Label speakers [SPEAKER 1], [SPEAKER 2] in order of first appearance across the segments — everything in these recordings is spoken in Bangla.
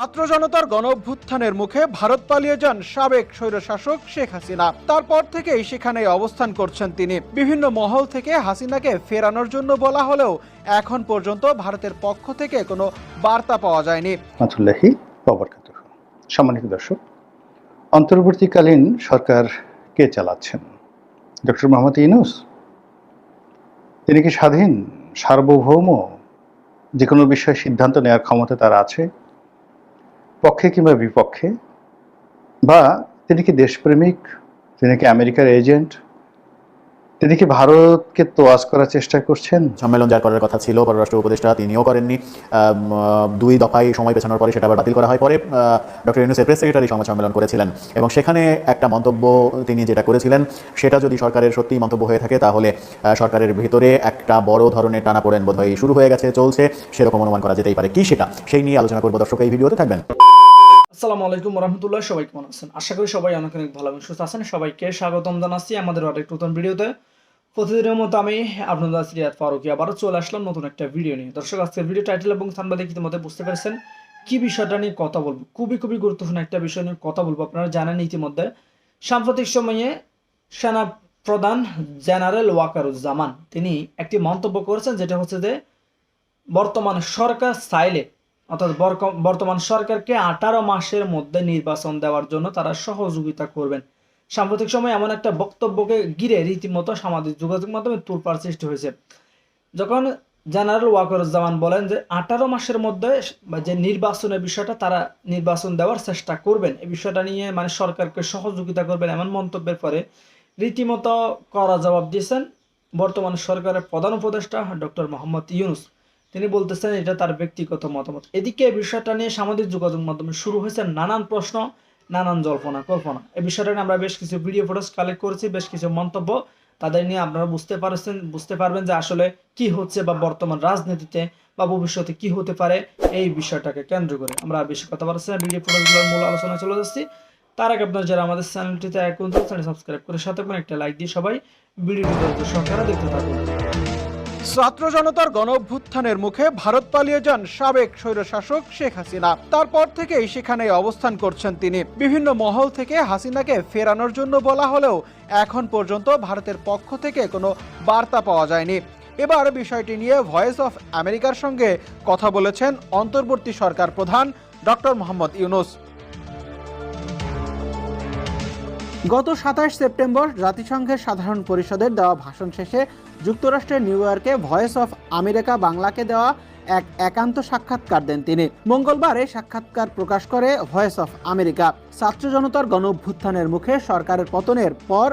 [SPEAKER 1] ছাত্র জনতার গণ অভ্যুত্থানের মুখে ভারত পালিয়ে যান সাবেক স্বৈরশাসক শেখ হাসিনা। তারপর থেকেই সেখানে অবস্থান করছেন তিনি। বিভিন্ন মহল থেকে হাসিনাকে ফেরানোর জন্য বলা হলেও এখন পর্যন্ত ভারতের পক্ষ থেকে কোনো বার্তা পাওয়া যায়নি।
[SPEAKER 2] সম্মানিত দর্শক, অন্তর্বর্তীকালীন সরকার কে চালাচ্ছেন? ডক্টর মোহাম্মদ ইনুস তিনি কি স্বাধীন, সার্বভৌম যে কোনো বিষয়ে সিদ্ধান্ত নেওয়ার ক্ষমতা তার আছে? পক্ষে কিংবা বিপক্ষে? বা তিনি কি দেশপ্রেমিক? তিনি কি আমেরিকার এজেন্ট? তিনি কি ভারতকে তোয়াজ করার চেষ্টা করছেন?
[SPEAKER 3] সম্মেলন যার করার কথা ছিল পররাষ্ট্র উপদেষ্টা, তিনিও করেননি। দুই দফায় সময় পেছানোর পরে সেটা আবার বাতিল করা হয়। পরে ডক্টর ইউনুসের প্রেস সেক্রেটারি সংবাদ সম্মেলন করেছিলেন। এবং সেখানে একটা মন্তব্য তিনি যেটা করেছিলেন, সেটা যদি সরকারের সত্যি মন্তব্য হয়ে থাকে, তাহলে সরকারের ভিতরে একটা বড় ধরনের টানা পড়েন বোধহয় শুরু হয়ে গেছে, চলছে। সেরকম অনুমান করা যেতেই পারে। কি সেটা? সেই নিয়ে আলোচনা করব দর্শক, এই ভিডিওতে থাকবেন।
[SPEAKER 4] আসসালামু আলাইকুম রহমতুল্লাহ সবাই কেমন আছেন? আশা করি সবাই অনেক অনেক ভালো এবং সুস্থ আছেন। সবাইকে স্বাগতম জানাচ্ছি আমাদের আরেক নতুন ভিডিওতে। প্রতিদিনের মতো আমি আপনাদের সিরিয়াত ফারুকি। আবারও চলে আসলাম নতুন একটা ভিডিও নিয়ে। দর্শক, আজকের ভিডিও টাইটেল এবং দেখে ইতিমধ্যে বুঝতে পেরেছেন কি বিষয়টা নিয়ে কথা বলব। খুবই খুবই গুরুত্বপূর্ণ একটা বিষয় নিয়ে কথা বলব। আপনারা জানেন ইতিমধ্যে সাম্প্রতিক সময়ে সেনা প্রধান জেনারেল ওয়াকারুজ্জামান, তিনি একটি মন্তব্য করেছেন যেটা হচ্ছে যে, বর্তমান সরকার চাইলে অর্থাৎ বর্তমান সরকারকে আঠারো মাসের মধ্যে নির্বাচন দেওয়ার জন্য তারা সহযোগিতা করবেন। সাম্প্রতিক সময়ে এমন একটা বক্তব্যকে ঘিরে রীতিমতো সামাজিক যোগাযোগ মাধ্যমে তোলপাড় সৃষ্টি হয়েছে। যখন জেনারেল ওয়াকরুজ্জামান বলেন যে আঠারো মাসের মধ্যে যে নির্বাচনের বিষয়টা, তারা নির্বাচন দেওয়ার চেষ্টা করবেন। এই বিষয়টা নিয়ে মানে সরকারকে সহযোগিতা করবেন এমন মন্তব্যের পরে রীতিমতো করা জবাব দিয়েছেন বর্তমান সরকারের প্রধান উপদেষ্টা ডক্টর মোহাম্মদ ইউনুস। তিনি বলতেছেন এটা তার ব্যক্তিগত মতামত। এদিকে এই বিষয়টা নিয়ে সামাজিক যোগাযোগ মাধ্যমে শুরু হয়েছে নানান প্রশ্ন, নানান জল্পনা, কল্পনা। এই বিষয়টা নিয়ে আমরা বেশ কিছু ভিডিও ফুটেজ কালেক্ট করেছি, বেশ কিছু মন্তব্য। তাদের নিয়ে আপনারা বুঝতে পারছেন, বুঝতে পারবেন যে আসলে কি হচ্ছে বা বর্তমান রাজনীতিতে বা ভবিষ্যতে কি হতে পারে এই বিষয়টাকে কেন্দ্র করে। আমরা বেশি কথা বলছি না ভিডিও ফুটেজগুলোর মূল আলোচনা চলে যাচ্ছি। তার আগে আপনারা যারা আমাদের চ্যানেলটিতে এখন সাবস্ক্রাইব করে সাথে একটা লাইক দিয়ে সবাই ভিডিওটি সরকারা দেখতে থাকুন।
[SPEAKER 1] ছাত্র জনতার গণ অভ্যুত্থানের মুখে ভারত পালিয়ে যান সাবেক স্বৈরশাসক শেখ হাসিনা। তারপর থেকেই সেখানে অবস্থান করছেন তিনি। বিভিন্ন মহল থেকে হাসিনাকে ফেরানোর জন্য বলা হলেও এখন পর্যন্ত ভারতের পক্ষ থেকে কোনো বার্তা পাওয়া যায়নি। এবার বিষয়টি নিয়ে ভয়েস অফ আমেরিকার সঙ্গে কথা বলেছেন অন্তর্বর্তী সরকার প্রধান ডক্টর মোহাম্মদ ইউনুস। গত সাতাশ সেপ্টেম্বর জাতিসংঘের সাধারণ পরিষদের দেওয়া ভাষণ শেষে যুক্তরাষ্ট্রের নিউ ইয়র্কে ভয়েস অফ আমেরিকা বাংলাকে দেওয়া এক একান্ত সাক্ষাৎকার দেন তিনি। মঙ্গলবার সাক্ষাৎকার প্রকাশ করে ভয়েস অফ আমেরিকা। ছাত্র জনতার গণ মুখে সরকারের পতনের পর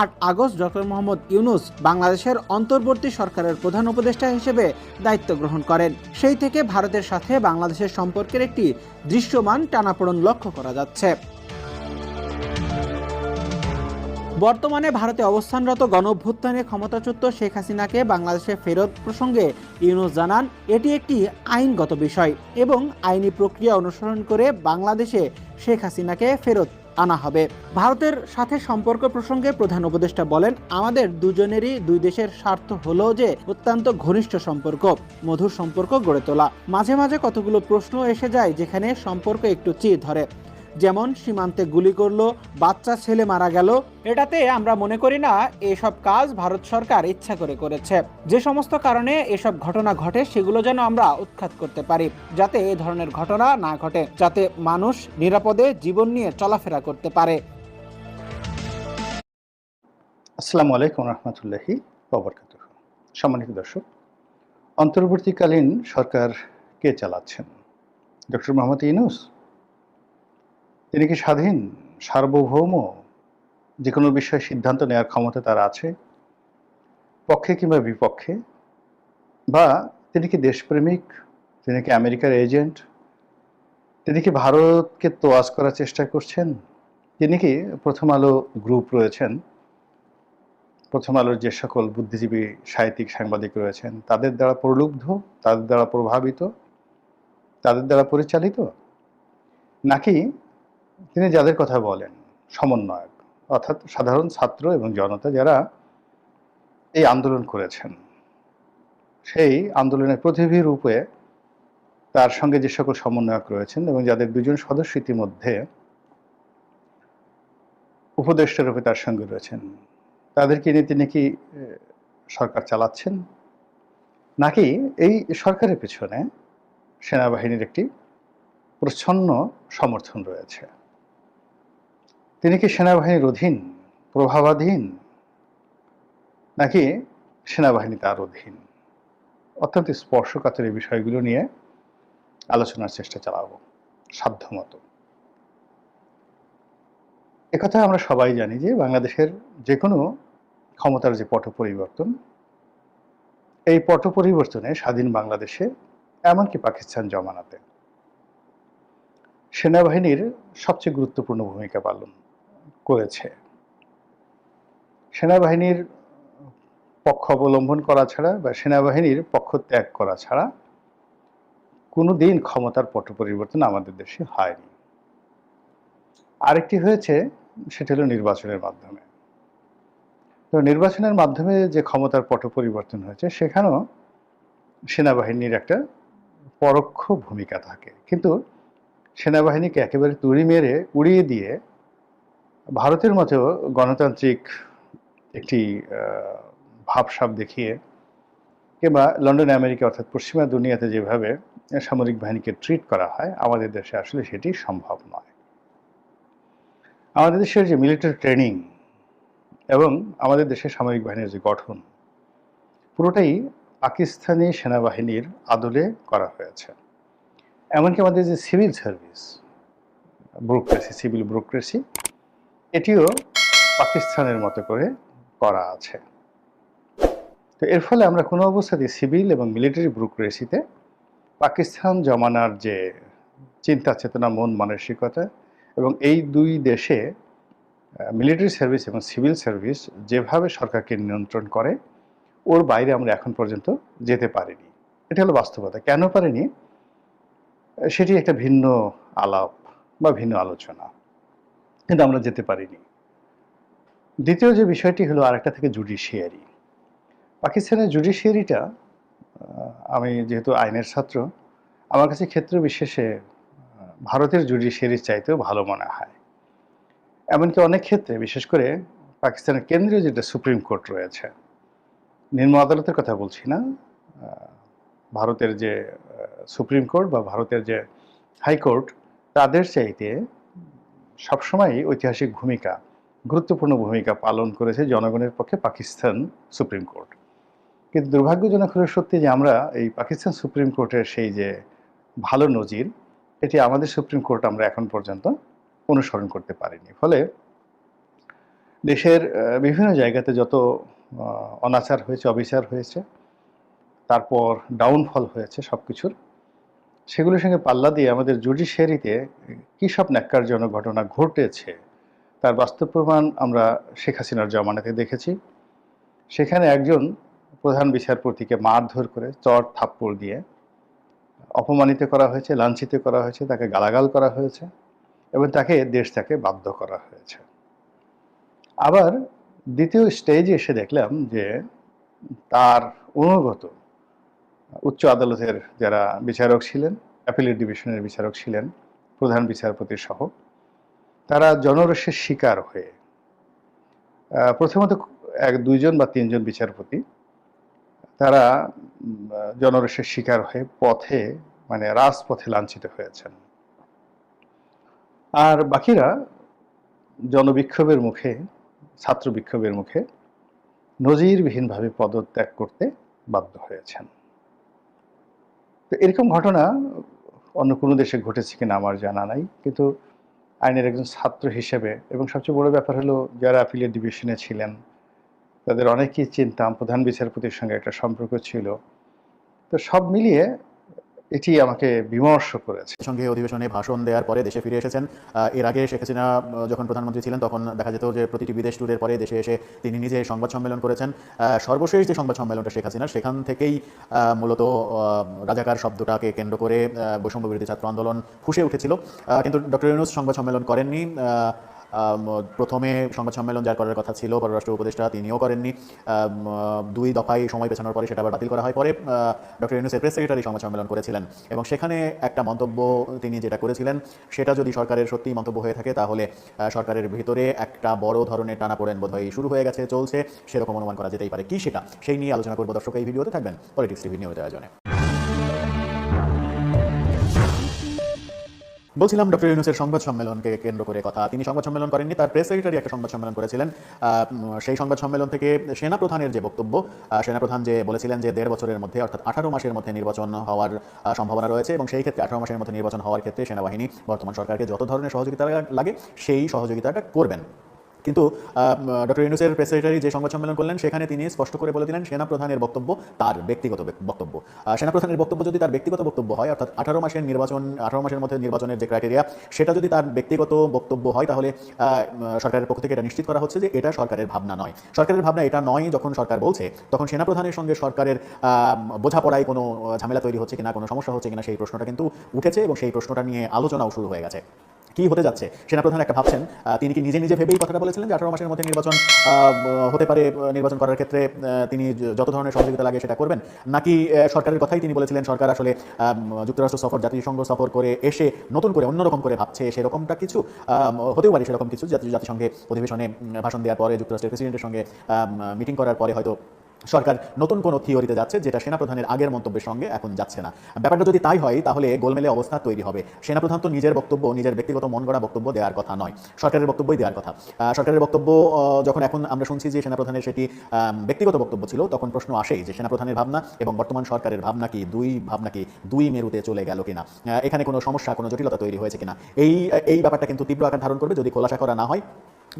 [SPEAKER 1] আট আগস্ট ডক্টর মোহাম্মদ ইউনুস বাংলাদেশের অন্তর্বর্তী সরকারের প্রধান উপদেষ্টা হিসেবে দায়িত্ব গ্রহণ করেন। সেই থেকে ভারতের সাথে বাংলাদেশের সম্পর্কের একটি দৃশ্যমান টানাপোড়ন লক্ষ্য করা যাচ্ছে। বর্তমানে ভারতে অবস্থানরত গণ অভ্যুত্থানে ক্ষমতাচ্যুত শেখ হাসিনাকে বাংলাদেশে ফেরত প্রসঙ্গে ইউনুস জানান, এটি একটি আইনগত বিষয় এবং আইনি প্রক্রিয়া অনুসরণ করে বাংলাদেশে শেখ হাসিনাকে ফেরত আনা হবে। ভারতের সাথে সম্পর্ক প্রসঙ্গে প্রধান উপদেষ্টা বলেন, আমাদের দুজনেরই দুই দেশের স্বার্থ হলো যে অত্যন্ত ঘনিষ্ঠ সম্পর্ক, মধুর সম্পর্ক গড়ে তোলা। মাঝে মাঝে কতগুলো প্রশ্ন এসে যায় যেখানে সম্পর্ক একটু চির ধরে। যেমন সীমান্তে গুলি করল, বাচ্চা, ছেলে মারা গেল। এটাতে আমরা মনে করি না, এসব কাজ ভারত সরকার ইচ্ছা করে করেছে। যে সমস্ত কারণে এসব ঘটনা ঘটে, সেগুলো যেন আমরা উৎখাত করতে পারি, যাতে এ ধরনের ঘটনা না ঘটে, যাতে মানুষ নিরাপদে জীবন নিয়ে চলাফেরা করতে পারে।
[SPEAKER 2] আসসালামু আলাইকুম রহমতুল্লাহি সম্মানিত দর্শক, অন্তর্বর্তীকালীন সরকার কে চালাচ্ছেন? ডক্টর মোহাম্মদ ইউনুস তিনি কি স্বাধীন? সার্বভৌম? যে কোনো বিষয়ে সিদ্ধান্ত নেওয়ার ক্ষমতা তার আছে? পক্ষে কিংবা বিপক্ষে? বা তিনি কি দেশপ্রেমিক? তিনি কি আমেরিকার এজেন্ট? তিনি কি ভারতকে তোয়াজ করার চেষ্টা করছেন? তিনি কি প্রথম আলো গ্রুপ রয়েছেন? প্রথম আলোর যে সকল বুদ্ধিজীবী, সাহিত্যিক, সাংবাদিক রয়েছেন, তাদের দ্বারা প্রলুব্ধ? তাদের দ্বারা প্রভাবিত? তাদের দ্বারা পরিচালিত? নাকি তিনি যাদের কথা বলেন, সমন্বয়ক, অর্থাৎ সাধারণ ছাত্র এবং জনতা যারা এই আন্দোলন করেছেন, সেই আন্দোলনের প্রতিভি রূপে তার সঙ্গে যে সকল সমন্বয়ক রয়েছেন এবং যাদের দুজন সদস্য ইতিমধ্যে উপদেষ্টা রূপে তার সঙ্গে রয়েছেন, তাদেরকে নিয়ে তিনি কি সরকার চালাচ্ছেন? নাকি এই সরকারের পেছনে সেনাবাহিনীর একটি প্রচ্ছন্ন সমর্থন রয়েছে? তিনি কি সেনাবাহিনীর অধীন, প্রভাবাধীন, নাকি সেনাবাহিনী তার অধীন? অত্যন্ত স্পর্শকাতর এই বিষয়গুলো নিয়ে আলোচনার চেষ্টা চালাবো, সাধ্যমতো। একথা আমরা সবাই জানি যে বাংলাদেশের যে কোনো ক্ষমতার যে পট পরিবর্তন, এই পট পরিবর্তনে স্বাধীন বাংলাদেশে এমনকি পাকিস্তান জমানাতে সেনাবাহিনীর সবচেয়ে গুরুত্বপূর্ণ ভূমিকা পালন করেছে। সেনাবাহিনীর পক্ষ অবলম্বন করা ছাড়া বা সেনাবাহিনীর পক্ষ ত্যাগ করা ছাড়া কোনো দিন ক্ষমতার পট পরিবর্তন আমাদের দেশে হয়নি। আরেকটি হয়েছে, সেটা হলো নির্বাচনের মাধ্যমে। তো নির্বাচনের মাধ্যমে যে ক্ষমতার পট পরিবর্তন হয়েছে, সেখানেও সেনাবাহিনীর একটা পরোক্ষ ভূমিকা থাকে। কিন্তু সেনাবাহিনীকে একেবারে তুড়ি মেরে উড়িয়ে দিয়ে ভারতের মতো গণতান্ত্রিক একটি ভাবসাব দেখিয়ে কিংবা লন্ডন আমেরিকা অর্থাৎ পশ্চিমা দুনিয়াতে যেভাবে সামরিক বাহিনীকে ট্রিট করা হয়, আমাদের দেশে আসলে সেটি সম্ভব নয়। আমাদের দেশের যে মিলিটারি ট্রেনিং এবং আমাদের দেশের সামরিক বাহিনীর যে গঠন, পুরোটাই পাকিস্তানি সেনাবাহিনীর আদলে করা হয়েছে। এমনকি আমাদের যে civil service bureaucracy civil bureaucracy এটিও পাকিস্তানের মতো করে করা আছে। তো এর ফলে আমরা কোনো অবস্থাতেই সিভিল এবং মিলিটারি ব্যুরোক্রেসিতে পাকিস্তান জমানার যে চিন্তা চেতনা, মন মানসিকতা এবং এই দুই দেশে মিলিটারি সার্ভিস এবং সিভিল সার্ভিস যেভাবে সরকারকে নিয়ন্ত্রণ করে, ওর বাইরে আমরা এখন পর্যন্ত যেতে পারিনি। এটা হলো বাস্তবতা। কেন পারিনি? সেটি একটা ভিন্ন আলাপ বা ভিন্ন আলোচনা। কিন্তু আমরা যেতে পারিনি। দ্বিতীয় যে বিষয়টি হলো আরেকটা থেকে জুডিশিয়ারি পাকিস্তানের জুডিশিয়ারিটা আমি যেহেতু আইনের ছাত্র, আমার কাছে ক্ষেত্র বিশেষে ভারতের জুডিশিয়ারির চাইতেও ভালো মনে হয়। এমনকি অনেক ক্ষেত্রে, বিশেষ করে পাকিস্তানের কেন্দ্রীয় যেটা সুপ্রিম কোর্ট রয়েছে, নিম্ন আদালতের কথা বলছি না ভারতের যে সুপ্রিম কোর্ট বা ভারতের যে হাইকোর্ট, তাদের চাইতে সবসময়ই ঐতিহাসিক ভূমিকা, গুরুত্বপূর্ণ ভূমিকা পালন করেছে জনগণের পক্ষে পাকিস্তান সুপ্রিম কোর্ট। কিন্তু দুর্ভাগ্যজনক হলো সত্যি যে আমরা এই পাকিস্তান সুপ্রিম কোর্টের সেই যে ভালো নজির, এটি আমাদের সুপ্রিম কোর্ট আমরা এখন পর্যন্ত অনুসরণ করতে পারিনি। ফলে দেশের বিভিন্ন জায়গাতে যত অনাচার হয়েছে, অবিচার হয়েছে, তারপর ডাউনফল হয়েছে সব কিছুর সেগুলোর সঙ্গে পাল্লা দিয়ে আমাদের জুডিশিয়ারিতে কী সব ন্যাক্কারজনক ঘটনা ঘটেছে, তার বাস্তব প্রমাণ আমরা শেখ হাসিনার জমানাতে দেখেছি। সেখানে একজন প্রধান বিচারপতিকে মারধর করে চর থাপ্পড় দিয়ে অপমানিত করা হয়েছে, লাঞ্ছিত করা হয়েছে, তাকে গালাগাল করা হয়েছে এবং তাকে দেশ থেকে বাধ্য করা হয়েছে। আবার দ্বিতীয় স্টেজে এসে দেখলাম যে তার অনুগত, উচ্চ আদালতের যারা বিচারক ছিলেন অ্যাপিলেট ডিভিশনের বিচারক ছিলেন, প্রধান বিচারপতি সহ। তারা জনরসের শিকার হয়ে প্রথমত এক, দুইজন বা তিনজন বিচারপতি, তারা জনরসের শিকার হয়ে পথে মানে রাজপথে লাঞ্ছিত হয়েছেন। আর বাকিরা জনবিক্ষোভের মুখে ছাত্র বিক্ষোভের মুখে নজিরবিহীনভাবে পদত্যাগ করতে বাধ্য হয়েছেন। তো এরকম ঘটনা অন্য কোনো দেশে ঘটেছে কিনা আমার জানা নাই। কিন্তু আইনের একজন ছাত্র হিসেবে এবং সবচেয়ে বড় ব্যাপার হলো যারা অ্যাপিলেট ডিভিশনে ছিলেন, তাদের অনেকেই চিনতাম প্রধান বিচারপতির সঙ্গে একটা সম্পর্ক ছিল। তো সব মিলিয়ে এটি আমাকে বিমর্ষ করেছে।
[SPEAKER 3] সঙ্গে অধিবেশনে ভাষণ দেওয়ার পরে দেশে ফিরে এসেছেন। এর আগে শেখ হাসিনা যখন প্রধানমন্ত্রী ছিলেন, তখন দেখা যেত যে প্রতিটি বিদেশ ট্যুরের পরে দেশে এসে তিনি নিজে সংবাদ সম্মেলন করেছেন। সর্বশেষ যে সংবাদ সম্মেলনটা শেখ হাসিনার, সেখান থেকেই মূলত রাজাকার শব্দটাকে কেন্দ্র করে বৈষম্য বিরোধী ছাত্র আন্দোলন ফুসে উঠেছিল। কিন্তু ডক্টর ইউনুস সংবাদ সম্মেলন করেননি। প্রথমে সংবাদ সম্মেলন যার করার কথা ছিল, পররাষ্ট্র উপদেষ্টা তিনিও করেননি। দুই দফায় সময় পেছানোর পরে সেটা আবার বাতিল করা হয়। পরে ডক্টর ইউনুসের প্রেস সেক্রেটারি সংবাদ সম্মেলন করেছিলেন এবং সেখানে একটা মন্তব্য তিনি যেটা করেছিলেন, সেটা যদি সরকারের সত্যি মন্তব্য হয়ে থাকে, তাহলে সরকারের ভিতরে একটা বড় ধরনের টানাপোড়েন বোধহয় শুরু হয়ে গেছে, চলছে, সেরকম অনুমান করা যেতেই পারে। কি সেটা? সেই নিয়ে আলোচনা করব দর্শক এই ভিডিওতে, থাকবেন পলিটিক্স টিভি নিয়মিত আয়োজনে। বলছিলাম ডক্টর ইউনুসের সংবাদ সম্মেলনকে কেন্দ্র করে কথা। তিনি সংবাদ সম্মেলন করেননি তার প্রেস সেক্রেটারি একটা সংবাদ সম্মেলন করেছিলেন। সেই সংবাদ সম্মেলন থেকে সেনা প্রধানের যে বক্তব্য আহ, সেনা প্রধান যে বলেছিলেন যে দেড় বছরের মধ্যে অর্থাৎ আঠারো মাসের মধ্যে নির্বাচন হওয়ার সম্ভাবনা রয়েছে এবং সেই ক্ষেত্রে আঠারো মাসের মধ্যে নির্বাচন হওয়ার ক্ষেত্রে সেনাবাহিনী বর্তমান সরকারকে যত ধরনের সহযোগিতা লাগে সেই সহযোগিতাটা করবেন। কিন্তু ডক্টর ইউনুসের প্রেস সেক্রেটারি যে সংবাদ সম্মেলন করলেন সেখানে তিনি স্পষ্ট করে বলে দিলেন সেনাপ্রধানের বক্তব্য তার ব্যক্তিগত বক্তব্য। আহ, সেনা বক্তব্য যদি তার ব্যক্তিগত বক্তব্য হয় অর্থাৎ আঠারো মাসের নির্বাচন আঠারো মাসের মধ্যে নির্বাচনের যে ক্রাইটেরিয়া সেটা যদি তার ব্যক্তিগত বক্তব্য হয় তাহলে সরকারের পক্ষ থেকে এটা নিশ্চিত করা হচ্ছে যে এটা সরকারের ভাবনা নয়। সরকারের ভাবনা এটা নয় যখন সরকার বলছে তখন সেনাপ্রধানের সঙ্গে সরকারের বোঝাপড়ায় কোনো ঝামেলা তৈরি হচ্ছে কিনা কোনো সমস্যা হচ্ছে কিনা সেই প্রশ্নটা কিন্তু উঠেছে এবং সেই প্রশ্নটা নিয়ে আলোচনাও শুরু হয়ে গেছে। কি হতে যাচ্ছে? সেনাপ্রধান একটা ভাবছেন তিনি কি নিজে নিজে ভেবেই কথাটা বলেছিলেন যে আঠারো মাসের মধ্যে নির্বাচন হতে পারে নির্বাচন করার ক্ষেত্রে তিনি যত ধরনের সহযোগিতা লাগে সেটা করবেন? নাকি সরকারের কথাই তিনি বলেছিলেন, সরকার আসলে যুক্তরাষ্ট্র সফর, জাতিসংঘ সফর করে এসে নতুন করে অন্যরকম করে ভাবছে, সেরকমটা কিছু হতেও পারে সেরকম কিছু, জাতি- জাতিসংঘে অধিবেশনে ভাষণ দেওয়ার পরে, যুক্তরাষ্ট্রের প্রেসিডেন্টের সঙ্গে মিটিং করার পরে হয়তো সরকার নতুন কোনো থিওরিতে যাচ্ছে যেটা সেনাপ্রধানের আগের মন্তব্যের সঙ্গে এখন যাচ্ছে না। ব্যাপারটা যদি তাই হয়, তাহলে গোলমেলে অবস্থা তৈরি হবে। সেনাপ্রধান তো নিজের বক্তব্য, নিজের ব্যক্তিগত মন গড়া বক্তব্য দেওয়ার কথা নয়। সরকারের বক্তব্যই দেওয়ার কথা। সরকারের বক্তব্য যখন এখন আমরা শুনছি যে সেনাপ্রধানের সেটি ব্যক্তিগত বক্তব্য ছিল, তখন প্রশ্ন আসেই যে সেনাপ্রধানের ভাবনা এবং বর্তমান সরকারের ভাবনা কি, দুই ভাবনা কি, দুই মেরুতে চলে গেল কিনা? এখানে কোনো সমস্যা, কোনো জটিলতা তৈরি হয়েছে কিনা? এই এই ব্যাপারটা কিন্তু তীব্র আকার ধারণ করবে যদি খোলাসা করা না হয়।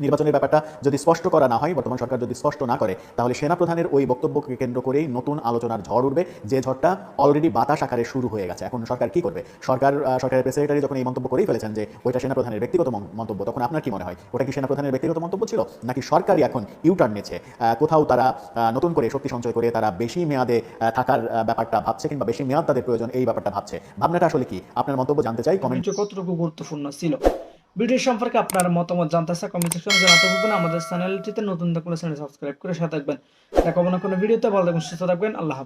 [SPEAKER 3] নির্বাচনের ব্যাপারটা যদি স্পষ্ট করা না হয়, বর্তমান সরকার যদি স্পষ্ট না করে, তাহলে সেনাপ্রধানের ওই বক্তব্যকে কেন্দ্র করেই নতুন আলোচনার ঝড় উঠবে। যে ঝড়টা অলরেডি বাতাস আকারে শুরু হয়ে গেছে। এখন সরকার কি করবে? সরকার সরকারের প্রেস সেক্রেটারি যখন এই মন্তব্য করেই ফেলেছেন যে ওইটা সেনাপ্রধানের ব্যক্তিগত মন্তব্য, তখন আপনার কি মনে হয়? ওটা কি সেনাপ্রধানের ব্যক্তিগত মন্তব্য ছিল? নাকি সরকারই এখন ইউটার্ন নিচ্ছে? কোথাও তারা নতুন করে শক্তি সঞ্চয় করে তারা বেশি মেয়াদে থাকার ব্যাপারটা ভাবছে কিংবা বেশি মেয়াদ তাদের প্রয়োজন, এই ব্যাপারটা ভাবছে। ভাবনাটা আসলে কি? আপনার মন্তব্য জানতে চাই কমেন্ট
[SPEAKER 4] কতটুকু গুরুত্বপূর্ণ ছিল? ভিডিও সম্পর্কে আপনার মতামত জানতে চাই কমেন্ট সেকশনে জানাতে ভুলবেন আমাদের চ্যানেলটিতে নতুন থাকলে চ্যানেল সাবস্ক্রাইব করে সাথে থাকবেন দেখা না কোনো ভিডিওতে, ভালো থাকবেন সুস্থ থাকবেন, আল্লাহ।